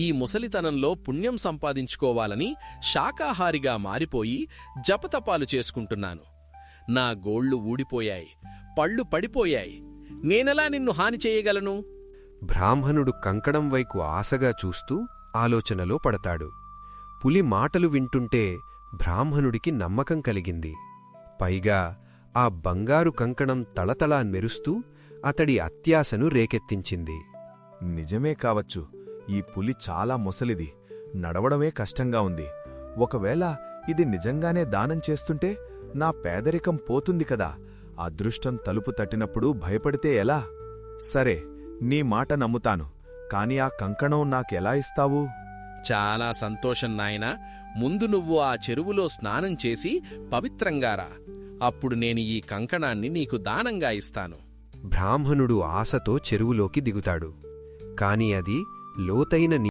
ఈ ముసలితనంలో పుణ్యం సంపాదించుకోవాలని శాకాహారిగా మారిపోయి జపతపాలు చేసుకుంటున్నాను. నా గోళ్ళు ఊడిపోయాయి పళ్ళు పడిపోయాయి. నేనెలా నిన్ను హాని చేయగలను? బ్రాహ్మణుడు కంకణం వైపు ఆశగా చూస్తూ ఆలోచనలో పడతాడు. పులి మాటలు వింటుంటే బ్రాహ్మణుడికి నమ్మకం కలిగింది. పైగా ఆ బంగారు కంకణం తళతళా మెరుస్తూ అతడి అత్యాశను రేకెత్తించింది. నిజమే కావచ్చు. ఈ పులి చాలా ముసలిది. నడవడమే కష్టంగా ఉంది. ఒకవేళ ఇది నిజంగానే దానం చేస్తుంటే నా పేదరికం పోతుంది కదా. అదృష్టం తలుపు తట్టినప్పుడు భయపడితే ఎలా? సరే నీ మాట నమ్ముతాను. కాని ఆ కంకణం నాకెలా ఇస్తావు? చాలా సంతోషం నాయనా. ముందు నువ్వు ఆ చెరువులో స్నానం చేసి పవిత్రంగా రా. అప్పుడు నేను ఈ కంకణాన్ని నీకు దానంగా ఇస్తాను. బ్రాహ్మణుడు ఆశతో చెరువులోకి దిగుతాడు. కాని అది లోతైన